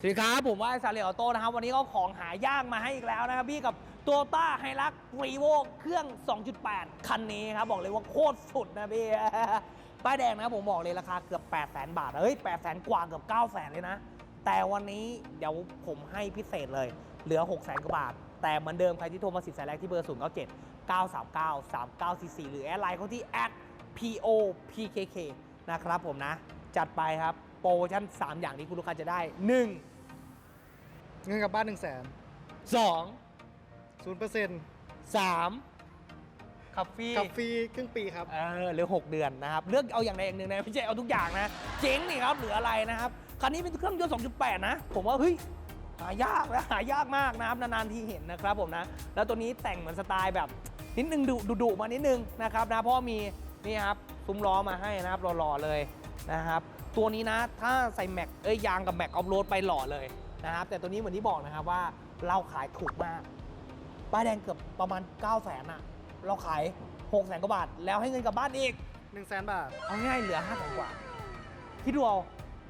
สวัสดีครับ ผมว่าซาเรออโต้นะครับ วันนี้ก็ของหายากมาให้อีกแล้วนะครับ พี่กับตัวต้าไฮรักรีโวเครื่อง 2.8 คันนี้ครับ บอกเลยว่าโคตรสุดนะพี่ ป้ายแดงนะผมบอกเลยราคาเกือบ 8 0 0 0 0 0บาท เฮ้ย 8 0 0 0 0กว่าเกือบ 9 0 0 0 0เลยนะ แต่วันนี้เดี๋ยวผมให้พิเศษเลย เหลือ 6 0 0 0 0กว่าบาท แต่เหมือนเดิมใครที่โทรมาสิบสายแรกที่เบอร์ 0 9 7 9 3 9 3 9 4 4 หรือแอดไลน์เขาที่ @popkk นะครับผมนะ จัดไปครับโปรโมชั่น 3 อย่างนี้คุณลูกค้าจะได้ 1 เงินกลับบ้านหนึ่งแสนสองศูนย์เปอร์เซ็นต์สามคัฟฟี่ขับฟรีครึ่งปีครับ เออหรือ 6 เดือนนะครับ เลือกเอาอย่างใดอย่างหนึ่งนะไม่ใช่เอาทุกอย่างนะ เจ๊งนี่ครับเหลืออะไรนะครับ คันนี้เป็นเครื่องยนต์2.8 นะ ผมว่าเฮ้ยหายากนะหายากมากนะครับนานๆทีเห็นนะครับผมนะ แล้วตัวนี้แต่งเหมือนสไตล์แบบนิดนึงดุดุดุมานิดนึงนะครับนะเพราะมีนี่ครับซุ้มล้อมาให้นะครับหล่อๆเลยนะครับ ตัวนี้นะถ้าใส่แม็กเอ้ยยางกับแม็กออฟโรดไปหล่อเลย นะครับ แต่ตัวนี้เหมือนที่บอกนะครับว่าเราขายถูกมากป้ายแดงเกือบประมาณ 9 0 0แสนอะเราขาย6แสนกว่าบาท แล้วให้เงินกลับบ้านอีก หนึ่งแสนบาท เอาง่ายเหลือ5แสนกว่าคิดดูเอา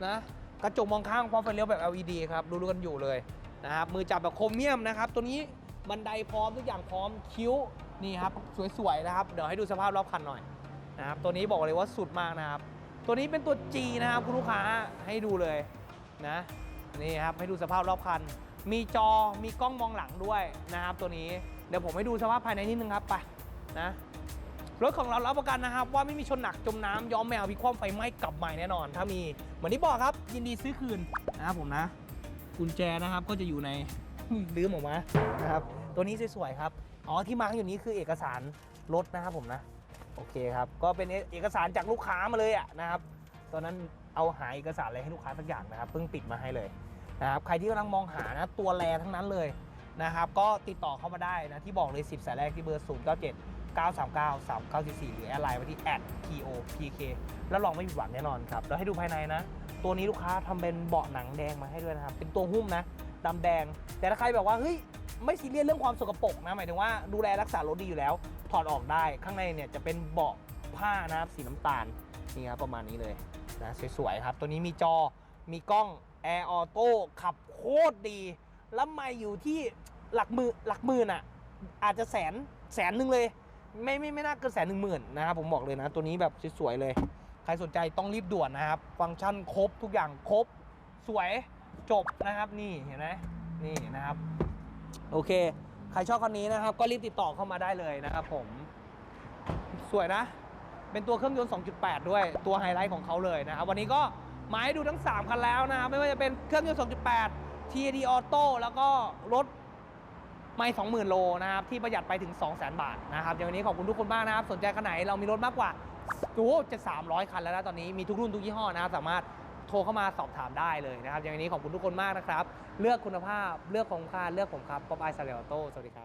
นะกระจกมองข้างพร้อมไฟเลี้ยวแบบ LED ครับรู้ๆกันอยู่เลยนะครับมือจับแบบโครเมียมนะครับตัวนี้บันไดพร้อมทุกอย่างพร้อมคิ้วนี่ครับสวยๆนะครับเดี๋ยวให้ดูสภาพรอบคันหน่อยนะครับตัวนี้บอกเลยว่าสุดมากนะครับ ตัวนี้เป็นตัว G นะครับคุณลูกค้าให้ดูเลยนะ นี่ครับให้ดูสภาพรอบคัน มีจอมีกล้องมองหลังด้วยนะครับ ตัวนี้เดี๋ยวผมให้ดูสภาพภายในนิดนึงครับไปนะรถของเรารับประกันนะครับ ว่าไม่มีชนหนักจมน้ำย้อมแมวพิความไฟไหม้กลับใหม่แน่นอน ถ้ามีเหมือนที่บอกครับ ยินดีซื้อคืนนะครับผมนะ กุญแจนะครับก็จะอยู่ในลืมออกมานะครับ ตัวนี้สวยๆครับอ๋อที่มาร์กอยู่นี้คือเอกสารรถนะครับผมนะ โอเคครับ ก็เป็นเอกสารจากลูกค้ามาเลยอะนะครับตอนนั้น เอาหาเอกสารอะไรให้ลูกค้าสักอย่างนะครับเพิ่งติดมาให้เลยนะครับใครที่กำลังมองหานะตัวแรทั้งนั้นเลยนะครับก็ติดต่อเข้ามาได้นะที่บอกเลย 10 สายแรกที่เบอร์ 0 9 7 939 3944 หรือแอดไลน์ไปที่ @popk แล้วลองไม่ผิดหวังแน่นอนครับ แล้วให้ดูภายในนะ ตัวนี้ลูกค้าทำเป็นเบาะหนังแดงมาให้ด้วยนะครับ เป็นตัวหุ้มนะดำแดง แต่ถ้าใครแบบว่าเฮ้ยไม่ซีเรียสเรื่องความสกปรกนะหมายถึงว่าดูแลรักษารถดีอยู่แล้ว ถอดออกได้ข้างในเนี่ยจะเป็นเบาะผ้านะครับสีน้ำตาลนี่ครับประมาณนี้เลย นะสวยๆครับ ตัวนี้มีจอมีกล้อง Air Auto ขับโคตรดี แล้วไม่อยู่ที่หลักมือหลักมื่นอะ อาจจะแสนแสนหนึ่งเลย ไม่ไม่ไม่น่าเกินแสนหนึ่งหมื่นนะครับผมบอกเลยนะ ตัวนี้แบบสวยๆเลย ใครสนใจต้องรีบด่วนนะครับ ฟังก์ชันครบทุกอย่างครบ สวยจบนะครับนี่เห็นไหมนี่นะครับ โอเค ใครชอบคันนี้นะครับ ก็รีบติดต่อเข้ามาได้เลยนะครับผม สวยนะ เป็นตัวเครื่องยนต์ 2.8 ด้วยตัวไฮไลท์ของเขาเลยนะครับวันนี้ก็มาให้ดูทั้ง 3 คันแล้วนะครับไม่ว่าจะเป็นเครื่องยนต์ 2.8 TAD Auto แล้วก็รถไม่20,000 โลนะครับที่ประหยัดไปถึง 200,000 บาทนะครับอย่างวันนี้ขอบคุณทุกคนมากนะครับ สนใจคันไหนเรามีรถมากกว่าโอ้จะ300 คันแล้วนะตอนนี้มีทุกรุ่นทุกยี่ห้อนะครับสามารถโทรเข้ามาสอบถามได้เลยนะครับอย่างนี้ขอบคุณทุกคนมากนะครับ เลือกคุณภาพเลือกของค่าเลือกผมครับป๊อปไอซาเลอโต้สวัสดีครับ